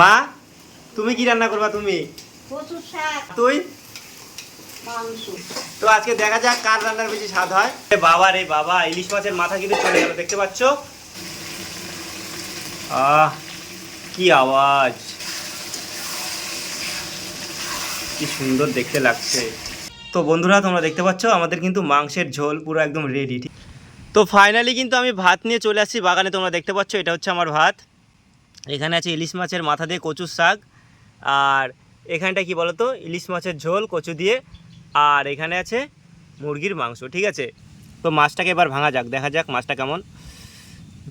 মা তুমি কি রান্না করবা তুমি? তুই? তো আজকে দেখা যাক কার রান্নার বেশি স্বাদ হয়। বাবা রে বাবা ইলিশ মাছের মাথা কিন্তু চলে গেল দেখতে পাচ্ছ? আহ কি আওয়াজ। কি সুন্দর দেখতে লাগছে। তো বন্ধুরা তোমরা দেখতে পাচ্ছ আমাদের কিন্তু মাংসের ঝোল পুরো একদম রেডি তো ফাইনালি কিন্তু আমি ভাত নিয়ে চলে আসছি বাগানে তোমরা দেখতে পাচ্ছ এটা হচ্ছে আমার ভাত। এখানে আছে ইলিশ মাছের মাথা দিয়ে কচুর শাক, আর এখানটা কি বলতো? ইলিশ মাছের ঝোল, কচু দিয়ে, আর এখানে আছে মুরগির মাংস, ঠিক আছে? তো মাছটাকে এবার ভাঙা যাক, দেখা যাক মাছটা কেমন।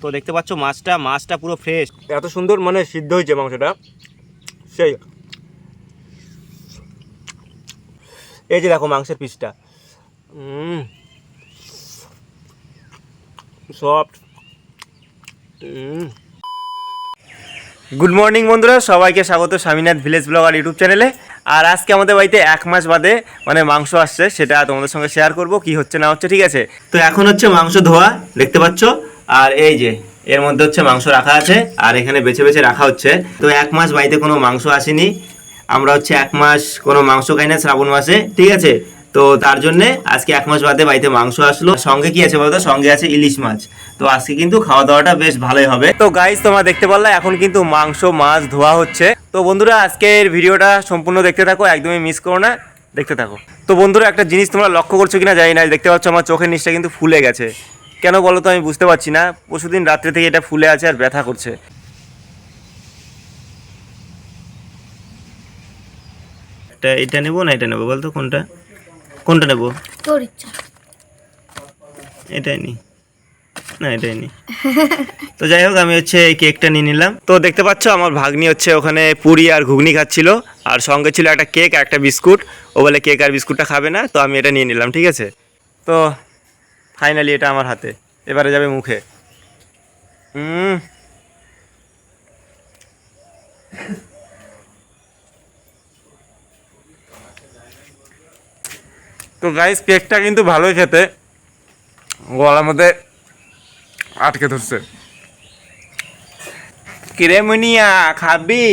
তো দেখতে পাচ্ছ মাছটা মাছটা পুরো ফ্রেশ এত সুন্দর মানে সিদ্ধ হয়েছে মাংসটা। সেই। এই যে দেখো মাংসের পিসটা সফট গুড মর্নিং বন্ধুরা। সবাইকে স্বাগত স্বামীনাথ ভিলেজ ব্লগ আর ইউটিউব চ্যানেলে আর আজকে আমাদের বাড়িতে এক মাস বাদে মানে মাংস আসছে, সেটা তোমাদের সঙ্গে শেয়ার করব, কি হচ্ছে, না হচ্ছে, ঠিক আছে? তো এখন হচ্ছে মাংস ধোয়া, দেখতে পাচ্ছ? আর এই যে, এর মধ্যে হচ্ছে মাংস রাখা আছে, আর এখানে বেছে বেছে রাখা হচ্ছে। তো এক মাস বাড়িতে কোনো মাংস আসেনি। আমরা হচ্ছে এক মাস কোনো মাংস খাই না শ্রাবণ মাসে, ঠিক আছে? তো তার জন্য আজকে এক মাস বাদে বাড়িতে মাংস আসলো। সঙ্গে কি আছে বলতো? সঙ্গে আছে ইলিশ মাছ। তো আজকে কিন্তু খাওয়া দাওয়াটা বেশ ভালোই হবে। তো গাইজ তোমরা দেখতে পারলে এখন কিন্তু মাংস, মাছ ধোয়া হচ্ছে। তো বন্ধুরা, আজকের ভিডিওটা সম্পূর্ণ দেখতে থাকো, একদমই মিস করো না, দেখতে থাকো। তো বন্ধুরা, একটা জিনিস তোমরা লক্ষ্য করছ কিনা জানি না দেখতে পাচ্ছ আমার চোখের নিচটা কিন্তু ফুলে গেছে। কেন বলো তো আমি বুঝতে পারছি না, পরশুদিন রাত্রে থেকে এটা ফুলে আছে আর ব্যথা করছে। এটা এটা নেব না, এটা নেব বলতো কোনটা? কোনটা নেব? তোর ইচ্ছা। এটাই নি। না এটাই নি। তো যাই হোক আমি হচ্ছে এই কেকটা নিয়ে নিলাম। তো দেখতে পাচ্ছ আমার ভাগ্নি হচ্ছে ওখানে পুরি আর ঘুগনি খাচ্ছিল। আর সঙ্গে ছিল একটা কেক আর একটা বিস্কুট। ও বলে কেক আর বিস্কুটটা খাবে না তো আমি এটা নিয়ে নিলাম ঠিক আছে? তো ফাইনালি এটা আমার হাতে। এবারে যাবে মুখে। হুম তো গাইস কেকটা কিন্তু ভালোই খেতে। গলার মধ্যে আটকে ধরছে। কিরে মুনিয়া খাবি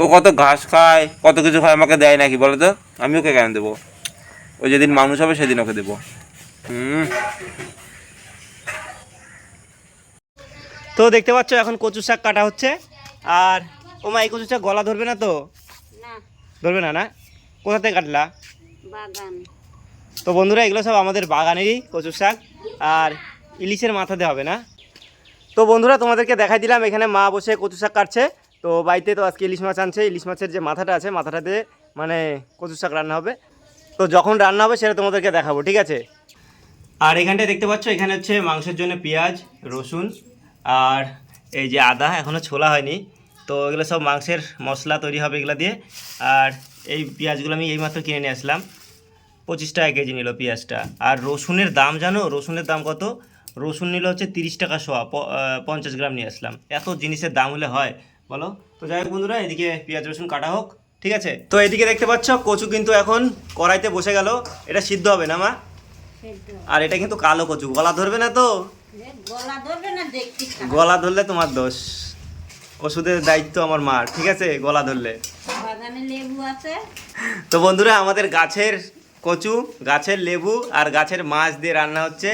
ও কত ঘাস খায়, কত কিছু খায় আমাকে দেয় নাকি, বলো তো? আমি ওকে কেন দেবো? ও যেদিন মানুষ হবে, সেদিন ওকে দেবো। হুম তো দেখতে পাচ্ছ, এখন কচু শাক কাটা হচ্ছে। আর ও মা এই কচু শাক গলা ধরবে না তো? ধরবে না না? কোথা থেকে কাটলা? বাগান। তো বন্ধুরা এগুলো সব আমাদের বাগানেরই কচুর শাক আর ইলিশের মাথাতে হবে না? তো বন্ধুরা তোমাদেরকে দেখাই দিলাম এখানে মা বসে কচু শাক কাটছে। তো বাড়িতে তো আজকে ইলিশ মাছ আনছে ইলিশ মাছের যে মাথাটা আছে মাথাটাতে মানে কচু শাক রান্না হবে। তো যখন রান্না হবে সেটা তোমাদেরকে দেখাবো ঠিক আছে? আর এখানটায় দেখতে পাচ্ছ এখানে হচ্ছে মাংসের জন্য পেঁয়াজ রসুন আর এই যে আদা এখনও ছোলা হয়নি। তো এগুলো সব মাংসের মশলা তৈরি হবে এগুলো দিয়ে। আর এই পেঁয়াজগুলো আমি এইমাত্র কিনে নিয়ে আসলাম। পঁচিশ টাকা কেজি নিল পেঁয়াজটা। আর রসুনের দাম জানো? রসুনের দাম কত? রসুন নিল হচ্ছে তিরিশ টাকা শোয়া পঞ্চাশ গ্রাম নিয়ে আসলাম। এত জিনিসের দাম হলে হয় বলো? তো যাই হোক বন্ধুরা এদিকে পেঁয়াজ রসুন কাটা হোক ঠিক আছে? তো এদিকে দেখতে পাচ্ছ কচু কিন্তু এখন কড়াইতে বসে গেল। এটা সিদ্ধ হবে না মা? আর এটা কিন্তু কালো কচু। গলা ধরবে না তো? গলা ধরবে না দেখতে গলা ধরলে তোমার দোষ। ওষুধের দায়িত্ব আমার মার ঠিক আছে? গলা ধরলে। বাগানে লেবু আছে। তো বন্ধুরা আমাদের গাছের কচু গাছের লেবু আর গাছের মাছ দিয়ে রান্না হচ্ছে।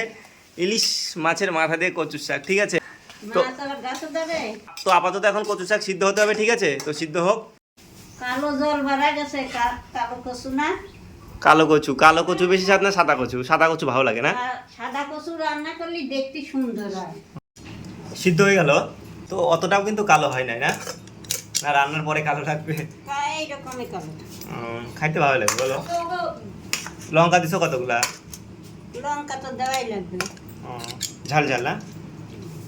ইলিশ মাছের মাথা দিয়ে কচুর শাক ঠিক আছে? তো তো আপাতত এখন কচু শাক সিদ্ধ হতে হবে ঠিক আছে? তো সিদ্ধ হোক। কালো জল ভরা গেছে কালো কচু না? কালো কচু কালো কচু বেশি স্বাদ না সাদা কচু? সাদা কচু ভালো লাগে না? সাদা কচু রান্না করলে দেখতে সুন্দর হয়। সিদ্ধ হয়ে গেল? তো অতটাও কিন্তু কালো হয় নাই না? না রান্নার পরে কালো লাগবে? উম, খাইতে ভালো লাগবে বলো। লঙ্কা দিছো কতগুলা? লঙ্কা তো দেওয়াই লাগবে। ও, ঝাল ঝাল না?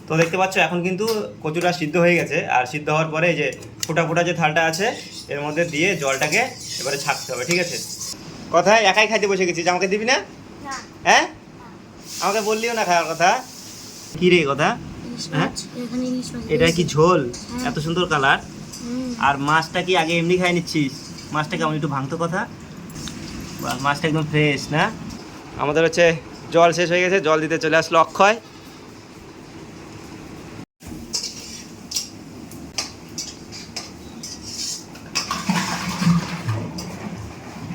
তো দেখতে পাচ্ছ এখন কিন্তু কচুটা সিদ্ধ হয়ে গেছে আর সিদ্ধ হওয়ার পরে যে ফোটা ফোটা যে থালটা আছে এর মধ্যে দিয়ে জলটাকে এবারে ছাকতে হবে ঠিক আছে? কথায় একাই খাইতে বসে গেছিস আমাকে দিবি না? হ্যাঁ? আমাকে বললিও না খাওয়ার কথা। কি রে কথা? হ্যাঁ? এটা কি ঝোল? এত সুন্দর কালার। আর মাছটা কি আগে এমনি খাই নিচ্ছিস? মাছটা কেমন একটু ভাঙতো কথা? মাছটা একদম ফ্রেশ না? আমাদের হচ্ছে জল শেষ হয়ে গেছে জল দিতে চলে আসলো অক্ষয়।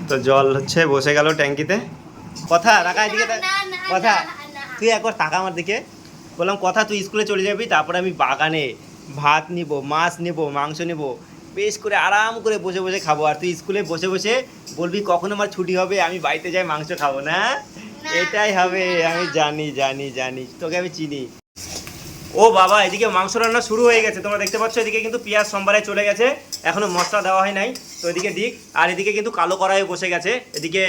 তো জল হচ্ছে বসে গেল ট্যাঙ্কিতে। কথা রাখা এদিকে কথা। তুই একবার তাকা আমার দিকে। বললাম কথা তুই স্কুলে চলে যাবি তারপরে আমি বাগানে ভাত নিব মাছ নিব মাংস নিব। বেশ করে আরাম করে বসে বসে খাব। আর তুই স্কুলে বসে বসে বলবি কখন আমার ছুটি হবে আমি বাড়িতে যাই মাংস খাব না? এটাই হবে আমি জানি জানি জানি। তোকে আমি চিনি। ও বাবা এদিকে মাংস রান্না শুরু হয়ে গেছে। তোমরা দেখতে পাচ্ছ এদিকে কিন্তু পেঁয়াজ সোমবারে চলে গেছে। এখনও মশলা দেওয়া হয় নাই। তো এদিকে দিক আর এদিকে কিন্তু কালো কড়াই বসে গেছে। এদিকে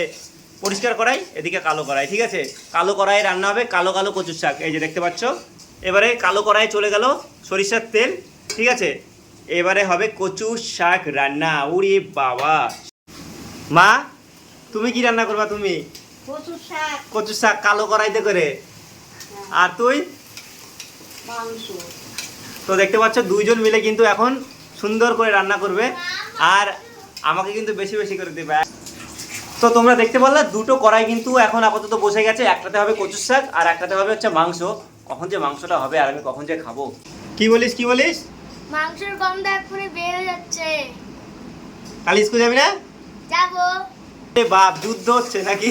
পরিষ্কার কড়াই এদিকে কালো কড়াই ঠিক আছে? কালো কড়াই রান্না হবে কালো কালো কচুর শাক এই যে দেখতে পাচ্ছ? এবারে কালো কড়াই চলে গেল সরিষার তেল ঠিক আছে? এবারে হবে কচু শাক রান্না উড়ি বাবা! মা তুমি কি রান্না করবা তুমি? কচু শাক। কচু শাক কালো কড়াইতে করে। আর তুই? তো দেখতে পাচ্ছ দুইজন মিলে কিন্তু এখন সুন্দর করে রান্না করবে। আর আমাকে কিন্তু বেশি বেশি করে দেবে। তো তোমরা দেখতে পারলে দুটো কড়াই কিন্তু এখন আপাতত বসে গেছে। একটাতে হবে কচুর শাক আর একটাতে হবে হচ্ছে মাংস। কখন যে মাংসটা হবে আর আমি কখন যে খাব? কি বলিস কি বলিস? মাংসের গন্ধ এক্ষুনি বের যাচ্ছে। কাল স্কুল যাবি না? যাব। এ বাপ যুদ্ধ হচ্ছে নাকি?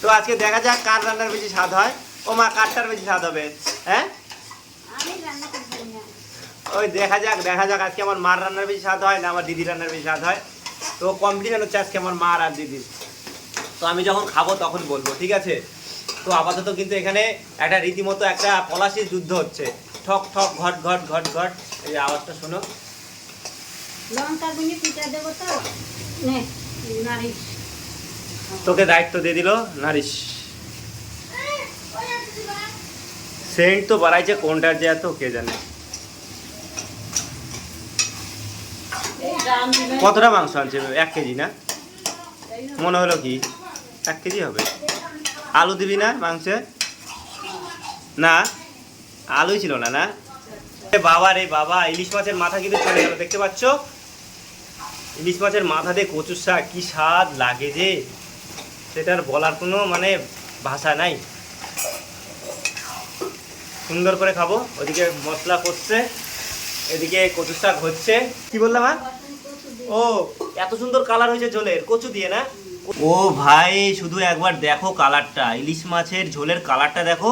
তো আজকে দেখা যাক কার রান্নার বেশি স্বাদ হয়। ও মা কারটার বেশি স্বাদ হবে। হ্যাঁ? আমি রান্না করতে না। ওই দেখা যাক দেখা যাক আজকে আমার মার রান্নার বেশি স্বাদ হয় না আমার দিদি রান্নার বেশি স্বাদ হয়। তো কম্পিটিশন হচ্ছে আজকে আমার মার আর দিদির। তো আমি যখন খাব তখন বলব ঠিক আছে? তো আপাতত কিন্তু এখানে একটা রীতিমতো একটা পলাশির যুদ্ধ হচ্ছে। ঠক ঠক ঘট ঘট ঘট ঘট। এই যে আওয়াজটা শোনো। লঙ্কা গুঁড়ি পিঠা দেবো তো? নারিশ। তোকে দায়িত্ব দিয়ে দিল নারিশ। সেন্ট তো বাড়াইছে কোনটার যে এত কে জানে? কতটা মাংস আনছে? এক কেজি না? মনে হলো কি? এক কেজি হবে। আলু দিবি না মাংসে? না? আলুই ছিল না না? বাবা রে বাবা, ইলিশ মাছের মাথা কিন্তু চলে গেল, দেখতে পাচ্ছ? ইলিশ মাছের মাথা দিয়ে কচুর শাক, কি স্বাদ লাগে যে। সেটার বলার কোনো মানে ভাষা নাই। সুন্দর করে খাব, ওদিকে মশলা করছে এদিকে কচুর শাক হচ্ছে। কি বললাম ও, এত সুন্দর কালার হয়েছে জলের কচু দিয়ে না? ও ভাই, শুধু একবার দেখো কালারটা। ইলিশ মাছের ঝোলের কালারটা দেখো।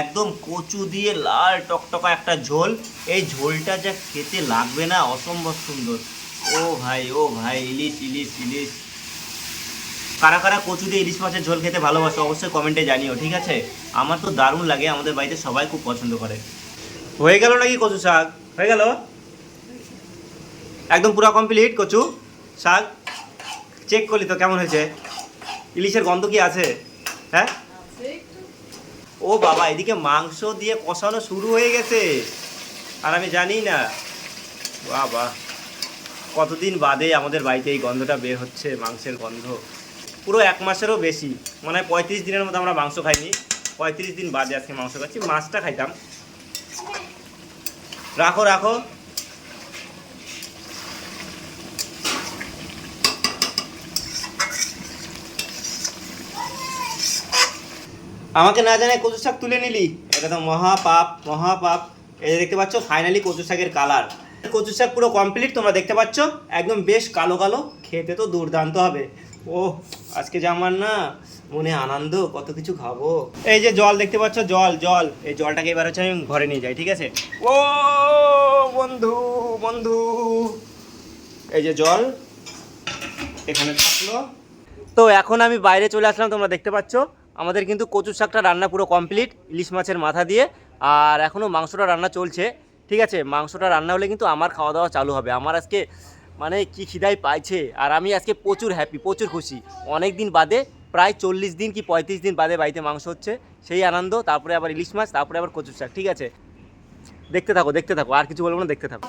একদম কচু দিয়ে লাল টকটকা একটা ঝোল। এই ঝোলটা যা খেতে লাগবে না, অসম্ভব সুন্দর। ও ভাই ও ভাই, ইলিশ ইলিশ ইলিশ। কারা কারা কচু দিয়ে ইলিশ মাছের ঝোল খেতে ভালোবাসো, অবশ্যই কমেন্টে জানিও, ঠিক আছে? আমার তো দারুণ লাগে, আমাদের বাড়িতে সবাই খুব পছন্দ করে। হয়ে গেল নাকি কচু শাক? হয়ে গেল? একদম পুরো কমপ্লিট কচু শাক? চেক করলি তো, কেমন হয়েছে? ইলিশের গন্ধ কি আছে? হ্যাঁ? ও বাবা, এদিকে মাংস দিয়ে কষানো শুরু হয়ে গেছে। আর আমি জানি না। বাবা, কতদিন বাদে আমাদের বাড়িতে এই গন্ধটা বের হচ্ছে, মাংসের গন্ধ। পুরো এক মাসেরও বেশি। মানে পঁয়ত্রিশ দিনের মতো আমরা মাংস খাইনি। পঁয়ত্রিশ দিন বাদে আজকে মাংস খাচ্ছি। মাছটা খাইতাম। রাখো রাখো। আমাকে না জানায় কচু শাক তুলে নিলি? এটা তো মহাপাপ মহাপাপ। এই দেখতে পাচ্ছ ফাইনালি কচু শাকের কালার কচু শাক পুরো কমপ্লিট তোমরা দেখতে পাচ্ছ। একদম বেশ কালো কালো, খেতে তো দুর্দান্ত হবে। ও আজকে যে আমার না মনে আনন্দ, কত কিছু খাব। এই যে জল দেখতে পাচ্ছ, জল জল। এই জলটাকে এবার হচ্ছে আমি ঘরে নিয়ে যাই, ঠিক আছে? ও, বন্ধু বন্ধু। এই যে জল, এখানে থাকল। তো এখন আমি বাইরে চলে আসলাম, তোমরা দেখতে পাচ্ছ। আমাদের কিন্তু কচুর শাকটা রান্না পুরো কমপ্লিট ইলিশ মাছের মাথা দিয়ে, আর এখনও মাংসটা রান্না চলছে। ঠিক আছে, মাংসটা রান্না হলে কিন্তু আমার খাওয়া দাওয়া চালু হবে। আমার আজকে মানে কি খিদাই পাইছে। আর আমি আজকে প্রচুর হ্যাপি প্রচুর খুশি। অনেক দিন বাদে, প্রায় চল্লিশ দিন কি পঁয়ত্রিশ দিন বাদে বাড়িতে মাংস হচ্ছে। সেই আনন্দ, তারপরে আবার ইলিশ মাছ, তারপরে আবার কচুর শাক। ঠিক আছে? দেখতে থাকো দেখতে থাকো। আর কিছু বলব না, দেখতে থাকো।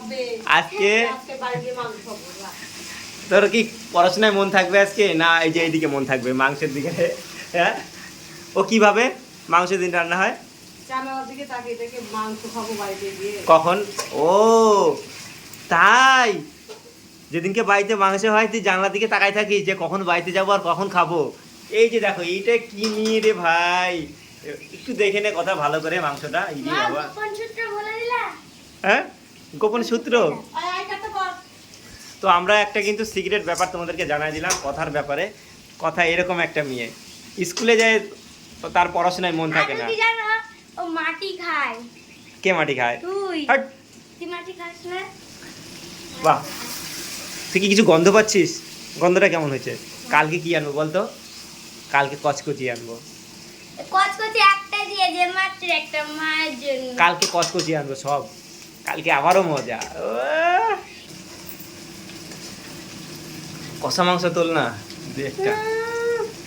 আজকে তোর কি পড়াশোনায় মন থাকবে আজকে? না, এই যে এইদিকে মন থাকবে, মাংসের দিকে। হ্যাঁ? ও কীভাবে মাংসের দিন রান্না হয়? মাংস কখন? ও তাই? যেদিনকে বাড়িতে মাংস হয় তুই জানলার দিকে তাকাই থাকিস যে কখন বাড়িতে যাব আর কখন খাব। এই যে দেখো এইটা কি নিয়ে রে ভাই? একটু দেখে নে কথা ভালো করে মাংসটা এই বাবা। সূত্র হ্যাঁ? গোপন সূত্র? তো আমরা একটা কিন্তু সিক্রেট ব্যাপার তোমাদেরকে জানাই দিলাম কথার ব্যাপারে। কথা এরকম একটা মেয়ে। স্কুলে যায় তার পড়াশোনায় মন থাকে না। ও মাটি খায়। কে মাটি খায়? তুই। তুই মাটি খাস না? বাহ। তুই কি কিছু গন্ধ পাচ্ছিস? গন্ধটা কেমন হয়েছে? কালকে কি আনব বলতো? কালকে কচকচি আনব। কচকচি একটা দিয়ে যে মাত্র একটা মায়ের জন্য। কালকে কচকচি আনব সব। কালকে আবারও মজা। কষা মাংস তোল না দু একটা।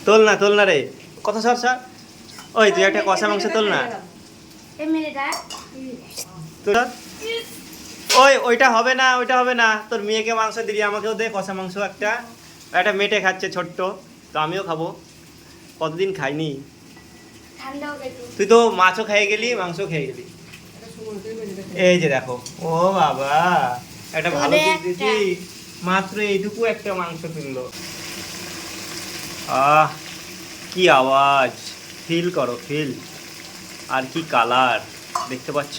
তোল না তোল না রে। কত সর সর। ওই তুই একটা কষা মাংস তোল না। ওই ওইটা হবে না ওইটা হবে না। তোর মেয়েকে মাংস দিলি আমাকেও দে কষা মাংস একটা। একটা মেটে খাচ্ছে ছোট্ট তো আমিও খাব। কতদিন খাইনি? তুই তো মাছও খেয়ে গেলি মাংস খেয়ে গেলি। এই যে দেখো ও বাবা একটা ভালো দিয়েছি মাত্র এইটুকু একটা মাংস তুললো আহ কি আওয়াজ। ফিল করো ফিল আর কি কালার দেখতে পাচ্ছ?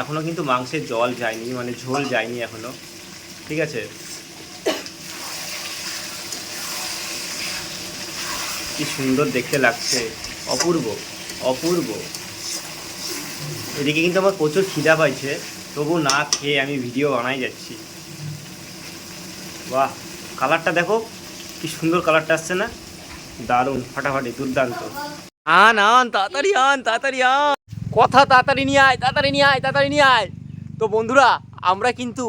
এখনও কিন্তু মাংসের জল যায়নি মানে ঝোল যায়নি এখনও ঠিক আছে? কি সুন্দর দেখতে লাগছে। অপূর্ব অপূর্ব। এদিকে কিন্তু আমার প্রচুর খিদা পাইছে, তবু না খেয়ে আমি ভিডিও বানাই যাচ্ছি। বাহ কালারটা দেখো, কি সুন্দর কালারটা আসছে না? দারুণ ফাটাফাটি দুর্দান্ত। আন আন তাড়াতাড়ি আন তাড়াতাড়ি আন। কথা তাড়াতাড়ি নিয়ে আয় তাড়াতাড়ি নিয়ে আয় তাড়াতাড়ি নিয়ে আয়। তো বন্ধুরা আমরা কিন্তু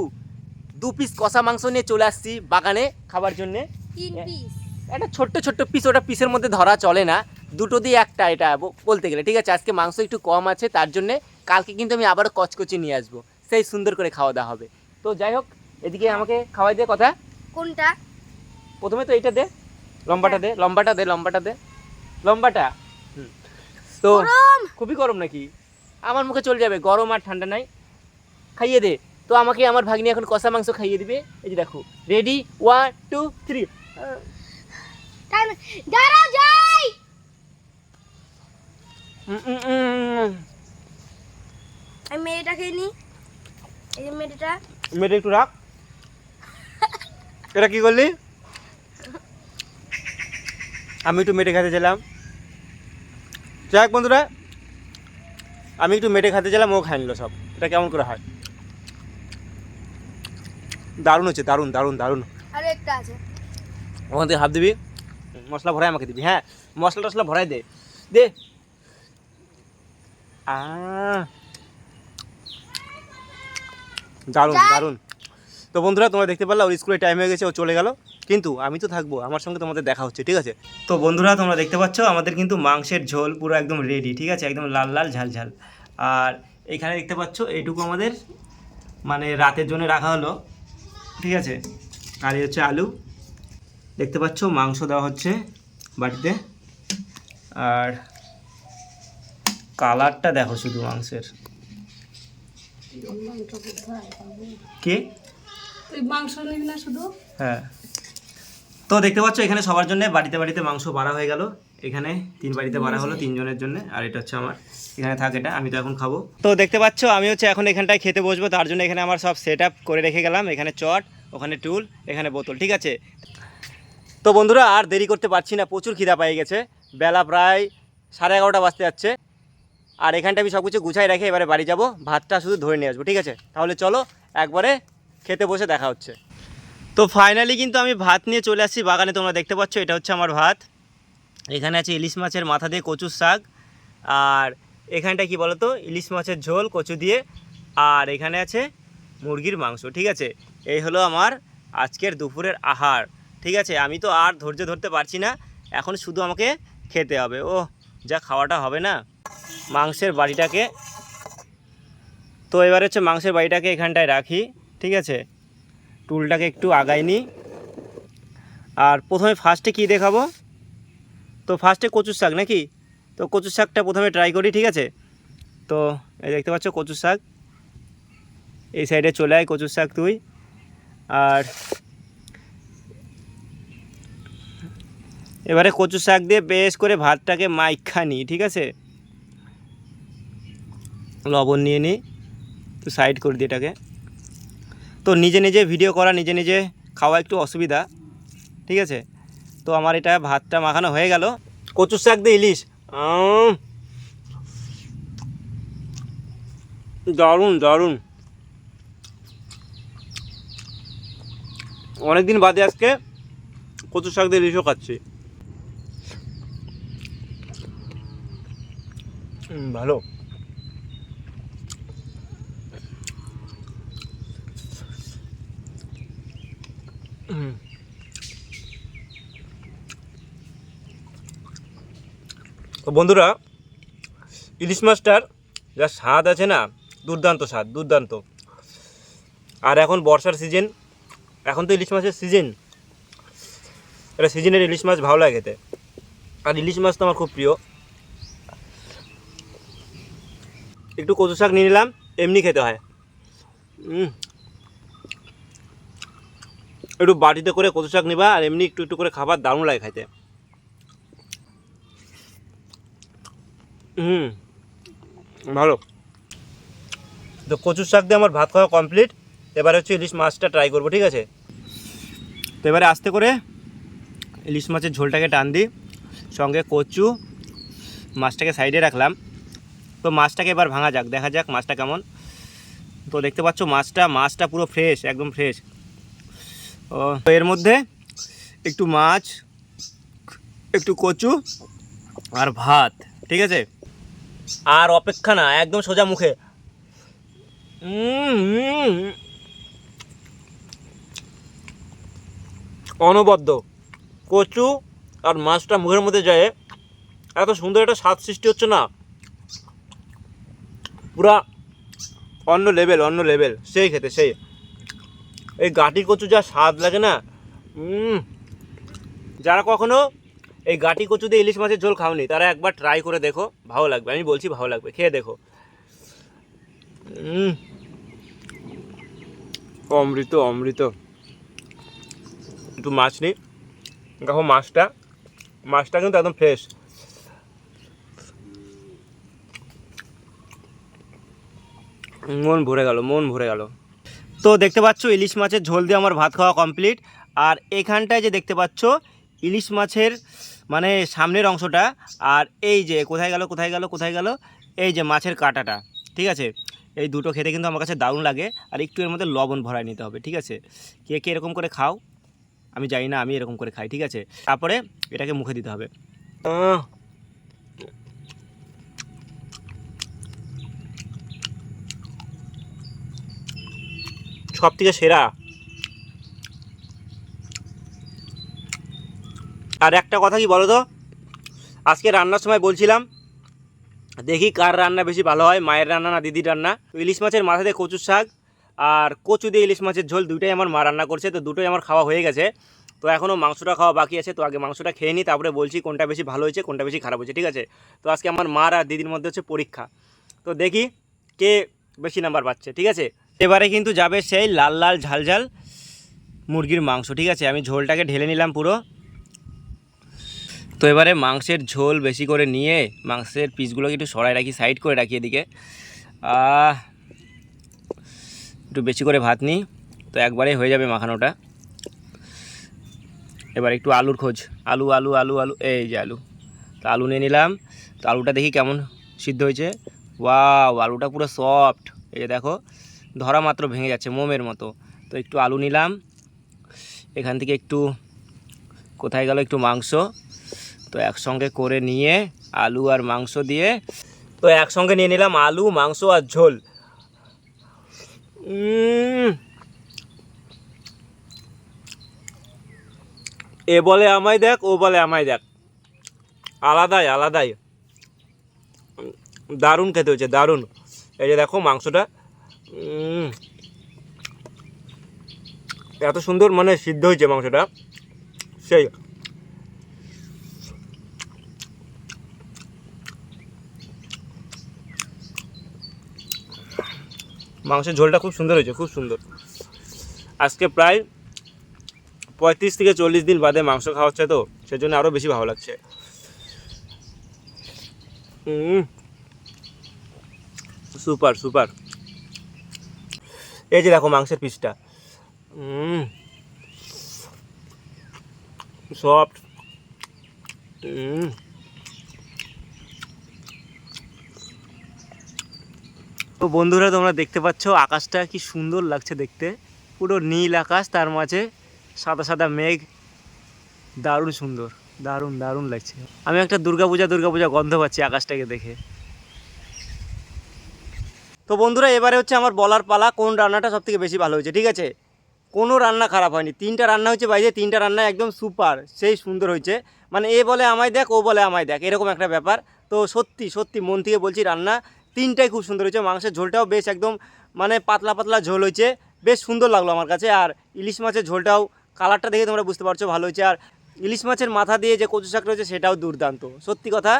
দু পিস কষা মাংস নিয়ে চলে আসছি বাগানে খাবার জন্যে। তিন পিস একটা ছোট্ট ছোট্ট পিস ওটা পিসের মধ্যে ধরা চলে না। দুটো দিয়ে একটা এটা বলতে গেলে ঠিক আছে? আজকে মাংস একটু কম আছে তার জন্যে কালকে কিন্তু আমি আবারও কচকচি নিয়ে আসব। সেই সুন্দর করে খাওয়া দাওয়া হবে। তো যাই হোক এদিকে আমাকে খাওয়াই দে কথা। কোনটা? প্রথমে তো এটা দে। লম্বাটা দে লম্বাটা দে লম্বাটা দে। লম্বাটা। তো গরম। খুবই গরম নাকি? আমার মুখে চলে যাবে গরম আর ঠান্ডা নাই। খাইয়ে দে। তো আমাকে আমার ভাগ্নি এখন কষা মাংস খাইয়ে দিবে। এই যে দেখো রেডি ওয়ান টু থ্রি দাঁড়াও যাই। আমি মেয়েটা খেয়ে নি। এই যে মেয়েটা। মেয়েটা একটু রাখ। এটা কি করলি? আমি একটু মেটে খেতে গেলাম যাক বন্ধুরা আমি একটু মেটে খেতে গেলাম ও খাই নিল সব। এটা কেমন করে হয়? দারুণ হচ্ছে দারুণ দারুণ দারুণ। আর একটা আছে। ওখান থেকে হাত দিবি? মশলা ভরাই আমাকে দিবি হ্যাঁ? মশলা টশলা ভরাই দে। দে। দারুণ দারুণ। তো বন্ধুরা তোমরা দেখতে পারলা ওর স্কুলে টাইম হয়ে গেছে ও চলে গেল। কিন্তু আমি তো থাকব আমার সঙ্গে তোমাদের দেখা হচ্ছে ঠিক আছে? তো বন্ধুরা তোমরা দেখতে পাচ্ছ আমাদের কিন্তু মাংসের ঝোল পুরো একদম রেডি ঠিক আছে? একদম লাল লাল ঝাল ঝাল। আর এখানে দেখতে পাচ্ছ এইটুকু আমাদের মানে রাতের জন্য রাখা হলো ঠিক আছে? আর এই হচ্ছে আলু। দেখতে পাচ্ছ মাংস দেওয়া হচ্ছে বাটিতে। আর কালারটা দেখো শুধু মাংসের। কে? মাংস নিবি না শুধু? হ্যাঁ। তো দেখতে পাচ্ছ, এখানে সবার জন্য বাড়িতে বাড়িতে মাংস বাড়া হয়ে গেল। এখানে তিন বাড়িতে বাড়া হলো তিনজনের জন্য, আর এটা হচ্ছে আমার। এখানে থাক এটা, আমি তো এখন খাব। তো দেখতে পাচ্ছ, আমি হচ্ছে এখন এখানটায় খেতে বসবো, তার জন্য এখানে আমার সব সেট করে রেখে গেলাম। এখানে চট, ওখানে টুল, এখানে বোতল, ঠিক আছে? তো বন্ধুরা, আর দেরি করতে পারছি না, প্রচুর খিদা পেয়ে গেছে। বেলা প্রায় সাড়ে এগারোটা বাজতে যাচ্ছে। আর এখানটা আমি সব কিছু গুছাই রেখে এবারে বাড়ি যাব, ভাতটা শুধু ধরে নিয়ে আসব, ঠিক আছে? তাহলে চলো, একবারে খেতে বসে দেখা হচ্ছে। তো ফাইনালি কিন্তু আমি ভাত নিয়ে চলে আসছি বাগানে, তোমরা দেখতে পাচ্ছ, এটা হচ্ছে আমার ভাত। এখানে আছে ইলিশ মাছের মাথা দিয়ে কচুর শাক, আর এখানটা কি বলতো? ইলিশ মাছের ঝোল, কচু দিয়ে, আর এখানে আছে মুরগির মাংস, ঠিক আছে? এই হলো আমার আজকের দুপুরের আহার, ঠিক আছে? আমি তো আর ধৈর্য ধরতে পারছি না, এখন শুধু আমাকে খেতে হবে। ও যা খাওয়াটা হবে না। মাংসের বাড়িটাকে, তো এবার হচ্ছে মাংসের বাড়িটাকে এখানটায় রাখি, ঠিক আছে? টুলটাকে একটু আগাই নিই। আর প্রথমে ফার্স্টে কি দেখাবো? তো ফার্স্টে কচুর শাক নাকি? তো কচুর শাকটা প্রথমে ট্রাই করি, ঠিক আছে? তো এই দেখতে পাচ্ছ কচুর শাক। এই সাইডে চলে আয় কচুর শাক তুই। আর এবারে কচু শাক দিয়ে বেশ করে ভাতটাকে মাইখা নিই, ঠিক আছে? লবণ নিয়ে নিই। তো সাইড করে দিই এটাকে। তো নিজে নিজে ভিডিও করা, নিজে নিজে খাওয়া একটু অসুবিধা, ঠিক আছে? তো আমার এটা ভাতটা মাখানো হয়ে গেল। কচুর শাক দিয়ে ইলিশ। দারুণ দারুণ। অনেকদিন বাদে আজকে কচুর শাক দিয়ে ইলিশও খাচ্ছি। ভালো। বন্ধুরা, ইলিশ মাছটার যা স্বাদ আছে না, দুর্দান্ত স্বাদ, দুর্দান্ত। আর এখন বর্ষার সিজন এখন তো ইলিশ মাছের সিজন এটা সিজনের ইলিশ মাছ ভালো লাগে খেতে। আর ইলিশ মাছ তো আমার খুব প্রিয়। একটু কচু শাক নিয়ে নিলাম, এমনি খেতে হয়। একটু বাটিতে করে কচু শাক নিবা, আর এমনি একটু একটু করে খাবার, দারুণ লাগে খাইতে। হুম। ভালো। তো কচুর শাক দিয়ে আমার ভাত খাওয়া কমপ্লিট এবারে হচ্ছে ইলিশ মাছটা ট্রাই করব ঠিক আছে? তো এবারে আস্তে করে ইলিশ মাছের ঝোলটাকে টান দিই। সঙ্গে কচু মাছটাকে সাইডে রাখলাম। তো মাছটাকে এবার ভাঙা যাক দেখা যাক মাছটা কেমন। তো দেখতে পাচ্ছ মাছটা মাছটা পুরো ফ্রেশ একদম ফ্রেশ ও তো এর মধ্যে একটু মাছ একটু কচু আর ভাত ঠিক আছে? আর অপেক্ষা না, একদম সোজা মুখে। অনবদ্য। কচু আর মাছটা মুখের মধ্যে যায়। এত সুন্দর একটা স্বাদ সৃষ্টি হচ্ছে না। পুরা অন্য লেভেল অন্য লেভেল সেই খেতে, সেই। এই গাটি কচু যা স্বাদ লাগে না। যারা কখনো এই গাটি কচু দিয়ে ইলিশ মাছের ঝোল খাওনি, তারা একবার ট্রাই করে দেখো, ভালো লাগবে, আমি বলছি ভালো লাগবে, খেয়ে দেখো। অমৃত অমৃত। একটু মাছ নিই দেখো মাছটা মাছটা কিন্তু একদম ফ্রেশ মন ভরে গেল, মন ভরে গেল। তো দেখতে পাচ্ছ, ইলিশ মাছের ঝোল দিয়ে আমার ভাত খাওয়া কমপ্লিট আর এখানটায় যে দেখতে পাচ্ছ ইলিশ মাছের মানে সামনের অংশটা, আর এই যে, কোথায় গেল কোথায় গেল কোথায় গেল, এই যে মাছের কাঁটাটা, ঠিক আছে? এই দুটো খেতে কিন্তু আমার কাছে দারুণ লাগে, আর একটু এর মধ্যে লবণ ভরায় নিতে হবে, ঠিক আছে? কে কে এরকম করে খাও? আমি জানি না, আমি এরকম করে খাই, ঠিক আছে? তারপরে এটাকে মুখে দিতে হবে। সব থেকে সেরা? আর একটা কথা কি বলো তো আজকে রান্নার সময় বলছিলাম, দেখি কার রান্না বেশি ভালো হয়, মায়ের রান্না না দিদির রান্না? ইলিশ মাছের মাথা দিয়ে কচুর শাক আর কচু দিয়ে ইলিশ মাছের ঝোল দুইটাই আমার মা রান্না করছে, তো দুটোই আমার খাওয়া হয়ে গেছে। তো এখনও মাংসটা খাওয়া বাকি আছে, তো আগে মাংসটা খেয়ে নিই, তারপরে বলছি কোনটা বেশি ভালো হয়েছে, কোনটা বেশি খারাপ হয়েছে, ঠিক আছে? তো আজকে আমার মার আর দিদির মধ্যে হচ্ছে পরীক্ষা। তো দেখি কে বেশি নাম্বার পাচ্ছে, ঠিক আছে? এবারে কিন্তু যাবে সেই লাল লাল ঝাল ঝাল মুরগির মাংস, ঠিক আছে? আমি ঝোলটাকে ঢেলে নিলাম পুরো। তো এবারে মাংসের ঝোল বেশি করে নিয়ে মাংসের পিসগুলোকে একটু সরাই রাখি সাইড করে রাখি এদিকে। একটু বেশি করে ভাত নিই, তো একবারে হয়ে যাবে মাখানোটা। এবার একটু আলুর খোঁজ, আলু আলু আলু আলু, এই যে আলু। তো আলু নিয়ে নিলাম, তো আলুটা দেখি কেমন সিদ্ধ হয়েছে। ওয়াও, আলুটা পুরো সফট এই যে দেখো, ধরা মাত্র ভেঙে যাচ্ছে মোমের মতো। তো একটু আলু নিলাম, এখান থেকে একটু, কোথায় গেল একটু মাংস। তো একসঙ্গে করে নিয়ে আলু আর মাংস দিয়ে, তো একসঙ্গে নিয়ে নিলাম আলু, মাংস আর ঝোল। এ বলে আমায় দেখ, ও বলে আমায় দেখ। আলাদাই আলাদাই। দারুণ খেতে হচ্ছে দারুণ। এই যে দেখো মাংসটা। এত সুন্দর মানে সিদ্ধ হয়েছে মাংসটা। সেই মাংসের ঝোলটা খুব সুন্দর হয়েছে, খুব সুন্দর। আজকে প্রায় পঁয়ত্রিশ থেকে চল্লিশ দিন বাদে মাংস খাওয়া হচ্ছে তো, সেজন্য আরও বেশি ভালো লাগছে। Super super. এই যে দেখো মাংসের পিসটা। সফট তো বন্ধুরা, তোমরা দেখতে পাচ্ছ আকাশটা কি সুন্দর লাগছে দেখতে। পুরো নীল আকাশ, তার মাঝে সাদা সাদা মেঘ। দারুণ সুন্দর, দারুণ দারুণ লাগছে। আমি একটা দুর্গাপূজা দুর্গাপূজা গন্ধ পাচ্ছি আকাশটাকে দেখে। তো বন্ধুরা, এবারে হচ্ছে আমার বলার পালা, কোন রান্নাটা সব থেকে বেশি ভালো হয়েছে, ঠিক আছে? কোনো রান্না খারাপ হয়নি। তিনটা রান্না হয়েছে বাইরে তিনটা রান্না একদম সুপার সেই সুন্দর হয়েছে। মানে এ বলে আমায় দেখ, ও বলে আমায় দেখ, এরকম একটা ব্যাপার। তো সত্যি সত্যি মন থেকে বলছি রান্না তিনটাই খুব সুন্দর হয়েছে। মাংসের ঝোলটাও বেশ একদম মানে পাতলা পাতলা ঝোল হয়েছে। বেশ সুন্দর লাগল আমার কাছে। আর ইলিশ মাছের ঝোলটাও, কালারটা দেখে তোমরা বুঝতে পারছ, ভালো হয়েছে। আর ইলিশ মাছের মাথা দিয়ে যে কচু শাক রয়েছে, সেটাও দুর্দান্ত। সত্যি কথা,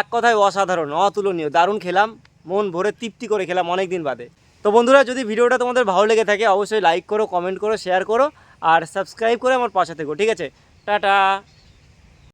এক কথায় অসাধারণ, অতুলনীয়, দারুণ খেলাম। মন ভরে তৃপ্তি করে খেলাম অনেক দিন বাদে। তো বন্ধুরা, যদি ভিডিওটা তোমাদের ভালো লেগে থাকে, অবশ্যই লাইক করো কমেন্ট করো শেয়ার করো, আর সাবস্ক্রাইব করে আমার পাশে থেকো, ঠিক আছে? টাটা!